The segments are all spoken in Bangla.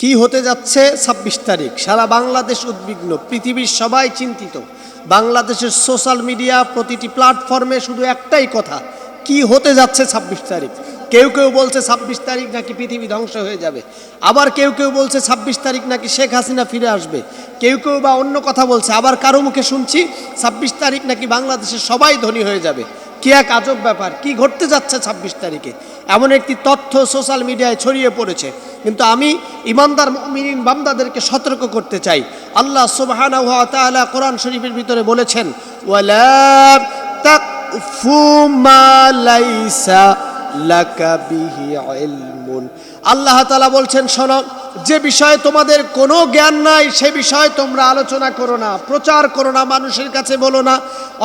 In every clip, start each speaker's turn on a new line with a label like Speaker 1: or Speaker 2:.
Speaker 1: কি হতে যাচ্ছে? ছাব্বিশ তারিখ। সারা বাংলাদেশ উদ্বিগ্ন। পৃথিবীর সবাই চিন্তিত। বাংলাদেশের সোশ্যাল মিডিয়া প্রতিটি প্ল্যাটফর্মে শুধু একটাই কথা, কি হতে যাচ্ছে ছাব্বিশ তারিখ? কেউ কেউ বলছে ছাব্বিশ তারিখ নাকি পৃথিবী ধ্বংস হয়ে যাবে। আবার কেউ কেউ বলছে ছাব্বিশ তারিখ নাকি শেখ হাসিনা ফিরে আসবে। কেউ কেউ বা অন্য কথা বলছে, আবার কারও মুখে শুনছি, ছাব্বিশ তারিখ নাকি বাংলাদেশের সবাই ধনী হয়ে যাবে। কি এক আজব ব্যাপার, কি ঘটতে যাচ্ছে ছাব্বিশ তারিখে? এমন একটি তথ্য সোশ্যাল মিডিয়ায় ছড়িয়ে পড়েছে। কিন্তু আমি ইমানদার মিনিন বামদাদেরকে সতর্ক করতে চাই। আল্লাহ তাআলা কোরআন শরীফের ভিতরে বলেছেন, ওয়ালা তাকফু মা লাইসা লাকা বিহি ইলমুন। আল্লাহ তাআলা বলছেন, শোনো, যে বিষয়ে তোমাদের কোনো জ্ঞান নাই, সে বিষয়ে তোমরা আলোচনা করো না, প্রচার করো না, মানুষের কাছে বলো না।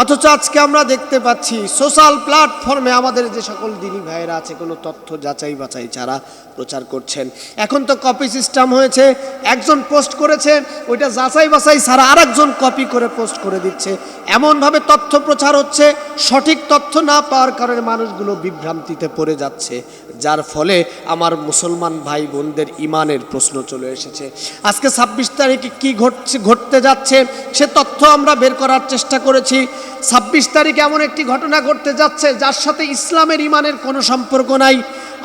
Speaker 1: অথচ আজকে আমরা দেখতে পাচ্ছি, সোশ্যাল প্ল্যাটফর্মে আমাদের যে সকল দিনী ভাইয়েরা আছে, কোনো তথ্য যাচাই বাছাই ছাড়া প্রচার করছেন। এখন তো কপি সিস্টেম হয়েছে, একজন পোস্ট করেছে, ওইটা যাচাই বাছাই ছাড়া আরেকজন কপি করে পোস্ট করে দিচ্ছে। এমনভাবে তথ্য প্রচার হচ্ছে, সঠিক তথ্য না পাওয়ার কারণে মানুষগুলো বিভ্রান্তিতে পড়ে যাচ্ছে, যার ফলে আমার মুসলমান ভাই বোনদের ইমানের প্রশ্ন চলে এসেছে। আজকে ছাব্বিশ তারিখে কি ঘটছে, ঘটতে যাচ্ছে, সে তথ্য আমরা বের করার চেষ্টা করেছি। ছাব্বিশ তারিখ এমন একটি ঘটনা ঘটতে যাচ্ছে, যার সাথে ইসলামের ইমানের কোনো সম্পর্ক নাই।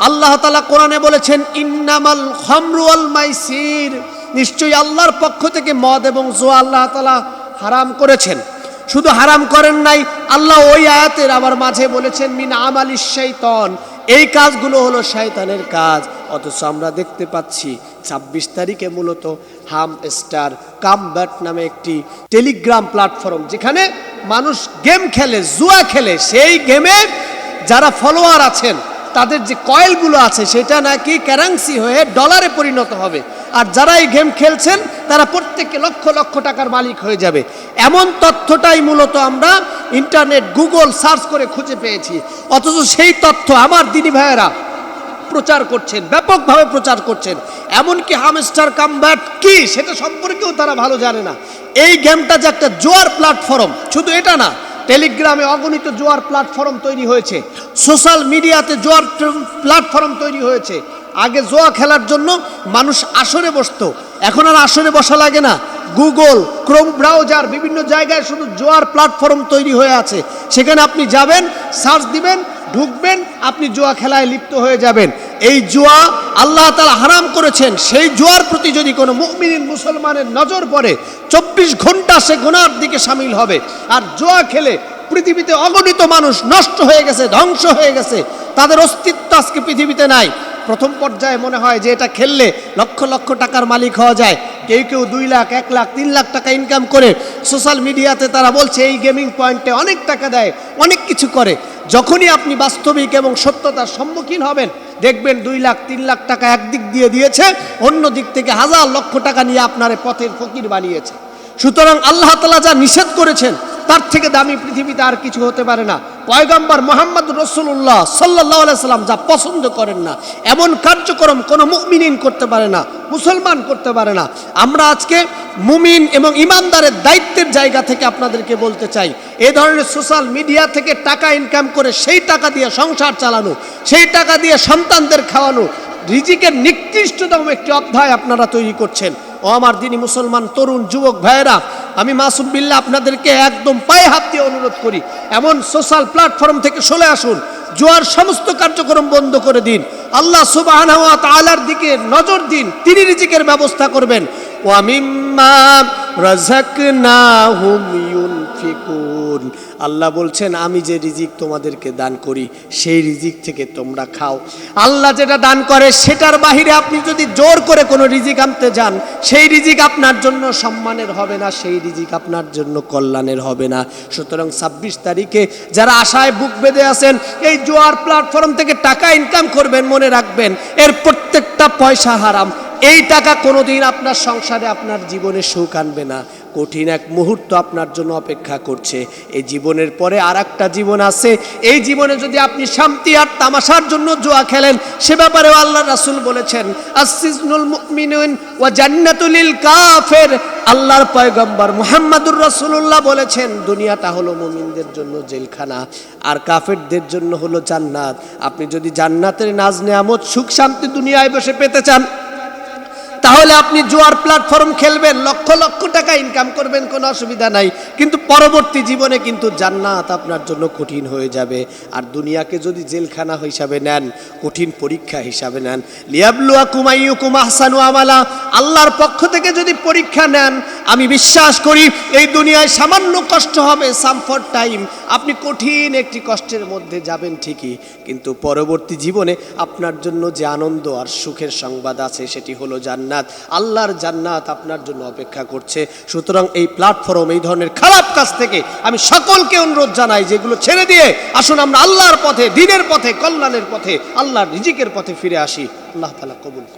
Speaker 1: আল্লাহ তালা কোরআনে বলেছেন, ইন্নামাল খমরু আল মাইসির। নিশ্চয়ই আল্লাহর পক্ষ থেকে মদ এবং জোয়া আল্লাহ তালা হারাম করেছেন। শুধু হারাম করেন নাই, আল্লাহ ওই আয়াতের আবার মাঝে বলেছেন, মিন আমালি শৈতন। এই কাজগুলো হলো শয়তানের কাজ। অথচ আমরা দেখতে পাচ্ছি, ছাব্বিশ তারিখে মূলত হাম স্টার কাম ব্যাট নামে একটি টেলিগ্রাম প্ল্যাটফর্ম, যেখানে মানুষ গেম খেলে, জুয়া খেলে। সেই গেমে যারা ফলোয়ার আছেন, তাদের যে কয়েলগুলো আছে, সেটা নাকি ক্যারান্সি হয়ে ডলারে পরিণত হবে। আর যারা এই গেম খেলছেন তারা প্রত্যেকে লক্ষ লক্ষ টাকার মালিক হয়ে যাবে। এমন তথ্যটাই মূলত আমরা ইন্টারনেট, গুগল সার্চ করে খুঁজে পেয়েছি। অথচ সেই তথ্য আমার দিনী ভাইয়েরা প্রচার করছেন, ব্যাপকভাবে প্রচার করছেন। এমনকি হামস্টার কামব্যাট কি, সেটা সম্পর্কেও তারা ভালো জানে না। এই গেমটা যে একটা জোয়ার প্ল্যাটফর্ম, শুধু এটা না, টেলিগ্রামে অগণিত জোয়ার প্ল্যাটফর্ম তৈরি হয়েছে। সোশ্যাল মিডিয়াতে জোয়ার প্ল্যাটফর্ম তৈরি হয়েছে। আগে জোয়া খেলার জন্য মানুষ আসরে বসতো। এখন আর আসরে বসা লাগে না। গুগল, ক্রোম ব্রাউজার, বিভিন্ন জায়গায় শুধু জোয়ার প্ল্যাটফর্ম তৈরি হয়ে আছে। সেখানে আপনি যাবেন, সার্চ দিবেন, ঢুকবেন, আপনি জোয়া খেলায় লিপ্ত হয়ে যাবেন। এই জুয়া আল্লাহ তালা হারাম করেছেন। সেই জুয়ার প্রতি যদি কোনো মুমিন মুসলমানের নজর পড়ে, চব্বিশ ঘণ্টা সে গুনার দিকে সামিল হবে। আর জুয়া খেলে পৃথিবীতে অগণিত মানুষ নষ্ট হয়ে গেছে, ধ্বংস হয়ে গেছে। তাদের অস্তিত্ব আজকে পৃথিবীতে নাই। প্রথম পর্যায়ে মনে হয় যে এটা খেললে লক্ষ লক্ষ টাকার মালিক হওয়া যায়। কেউ কেউ দুই লাখ, এক লাখ, তিন লাখ টাকা ইনকাম করে সোশ্যাল মিডিয়াতে তারা বলছে, এই গেমিং পয়েন্টে অনেক টাকা দেয়, অনেক কিছু করে। যখনই আপনি বাস্তবিক এবং সত্যতার সম্মুখীন হবেন, দেখবেন দুই লাখ, তিন লাখ টাকা একদিক দিয়ে দিয়েছে, অন্য দিক থেকে হাজার লক্ষ টাকা নিয়ে আপনার পথের ফকির বানিয়েছে। সুতরাং আল্লাহ তালা যা নিষেধ করেছেন, তার থেকে দামি পৃথিবীতে আর কিছু হতে পারে না। পয়গম্বর মোহাম্মদ রসুল্লাহ সাল্লাহ সাল্লাম যা পছন্দ করেন না, এমন কার্যক্রম কোনো মুমিনিন করতে পারে না, মুসলমান করতে পারে না। আমরা আজকে মুমিন এবং ইমানদারের দায়িত্বের জায়গা থেকে আপনাদেরকে বলতে চাই, এ ধরনের সোশ্যাল মিডিয়া থেকে টাকা ইনকাম করে সেই টাকা দিয়ে সংসার চালানো, সেই টাকা দিয়ে সন্তানদের খাওয়ানো, রিজিকের নিকৃষ্টতম একটি অধ্যায় আপনারা তৈরি করছেন। ও আমার দিনী মুসলমান, তরুণ, যুবক, ভাইয়েরা আমি মাসুম বিল্লা আপনাদেরকে একদম পায়ে হাত দিয়ে অনুরোধ করি, এমন সোশ্যাল প্ল্যাটফর্ম থেকে চলে আসুন, জোয়ার সমস্ত কার্যক্রম বন্ধ করে দিন। আল্লাহ সুবাহ আলার দিকে নজর দিন, তিনি রিজিকের ব্যবস্থা করবেন। ওয়ামিম্মা হুম ইউনফিকুন। আল্লাহ বলছেন, আমি যে রিজিক তোমাদেরকে দান করি, সেই রিজিক থেকে তোমরা খাও। আল্লাহ যেটা দান করে, সেটার বাহিরে আপনি যদি জোর করে কোনো রিজিক আনতে যান, সেই রিজিক আপনার জন্য সম্মানের হবে না, সেই রিজিক আপনার জন্য কল্যাণের হবে না। সুতরাং ছাব্বিশ তারিখে যারা আশায় বুক বেঁধে আছেন, এই জোয়ার প্ল্যাটফর্ম থেকে টাকা ইনকাম করবেন, মনে রাখবেন, এর প্রত্যেকটা পয়সা হারাম। এই টাকা কোনোদিন আপনার সংসারে, আপনার জীবনে সুখ আনবে না। কঠিন এক মুহূর্ত আপনার জন্য অপেক্ষা করছে। এই জীবনের পরে আর একটা জীবন আছে। এই জীবনে যদি আপনি শান্তি আর তামাশার জন্য জোয়া খেলেন, সে ব্যাপারেও আল্লাহ রাসুল বলেছেন আসিজনুল মুমিনুন ওয়া জান্নাতুলিল কাফের। আল্লাহর পয়গম্বর মুহাম্মাদুর রাসূলুল্লাহ বলেছেন, দুনিয়াটা হলো মুমিনদের জন্য জেলখানা, আর কাফেরদের জন্য হলো জান্নাত। আপনি যদি জান্নাতের নাজ নেয়ামত সুখ শান্তি দুনিয়ায় বসে পেতে চান তাহলে আপনি জুয়ার প্ল্যাটফর্ম খেলবেন, লক্ষ লক্ষ টাকা ইনকাম করবেন, কোনো অসুবিধা নাই। কিন্তু পরবর্তী জীবনে কিন্তু জান্নাত আপনার জন্য কঠিন হয়ে যাবে। আর দুনিয়াকে যদি জেলখানা হিসাবে নেন, কঠিন পরীক্ষা হিসাবে নেন। লিয়াবলুয়া কুমাইয়ু কুমাহসানু আমালা। আল্লাহর পক্ষ থেকে যদি পরীক্ষা নেন, আমি বিশ্বাস করি এই দুনিয়ায় সামান্য কষ্ট হবে সাম ফর টাইম। আপনি কঠিন একটি কষ্টের মধ্যে যাবেন ঠিকই, কিন্তু পরবর্তী জীবনে আপনার জন্য যে আনন্দ আর সুখের সংবাদ আছে, সেটি হলো জান্নাত। আল্লাহর জান্নাত আপনার জন্য অপেক্ষা করছে সুতরাং এই প্ল্যাটফর্ম এই ধরনের খারাপ কাজ থেকে আমি সকলকে অনুরোধ জানাই, যেগুলো ছেড়ে দিয়ে আসুন আমরা আল্লাহর পথে, দিনের পথে, কল্যাণের পথে, আল্লাহর রিজিকের পথে ফিরে আসি আল্লাহ তালা কবুল।